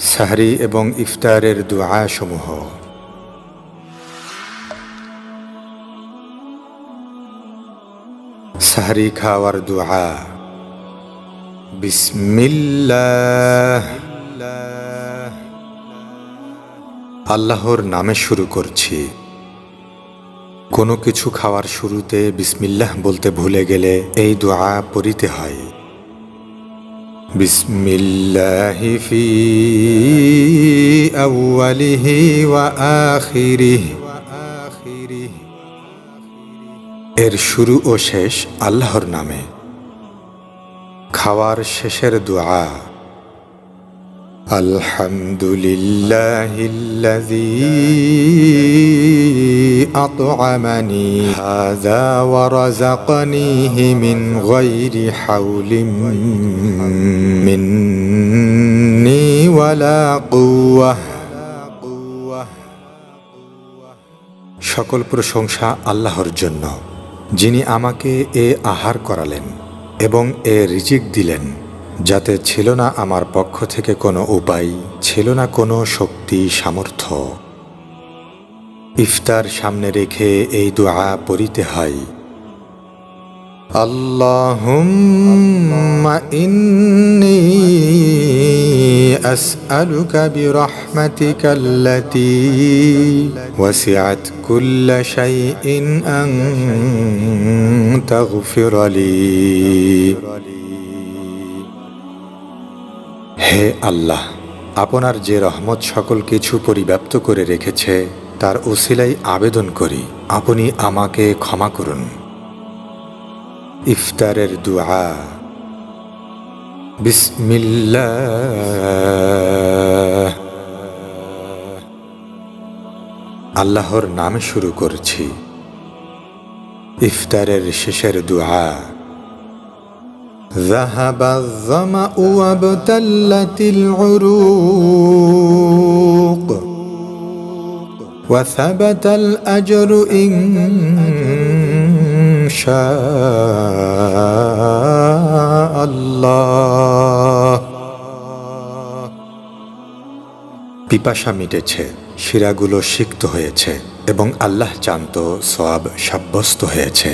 সাহরি এবং ইফতারের দোয়া সমূহ সাহরি খাওয়ার দোয়া। বিসমিল্লাহ। আল্লাহর নামে শুরু করছি। কোনো কিছু খাওয়ার শুরুতে বিসমিল্লাহ বলতে ভুলে গেলে এই দোয়া পড়িতে হয়। بسم الله في أوله وآخره এর শুরু ও শেষ আল্লাহর নামে খাওয়ার শেষের দোয়া আলহামদুলিল্লাহিল্লাযী أطعمني هذا ورزقنيه من غير حول مني ولا قوة সকল প্রশংসা আল্লাহর জন্য যিনি আমাকে এ আহার করালেন এবং এ রিজিক দিলেন যাতে ছিল না আমার পক্ষ থেকে কোনো উপায় ছিল না কোনো শক্তি সামর্থ্য ইফতার সামনে রেখে এই দোয়া পড়িতে হয় اللهم إني أسألك برحمتك التي وسعت كل شيء أن تغفر لي হে আল্লাহ, আপনার যে রহমত সকল কিছু পরিব্যাপ্ত করে রেখেছে, তার ওসিলাই আবেদন করি, আপনি আমাকে ক্ষমা করুন। ইফতারের দুআ বিসমিল্লাহ। আল্লাহর নামে শুরু করছি। ইফতারের শেষের দুআ ذهب الظمأ وابتلت العروق وثبت الأجر إن شاء الله পিপাসা মিটেছে শিরাগুলো সিক্ত হয়েছে এবং আল্লাহ জানত সব সাব্যস্ত হয়েছে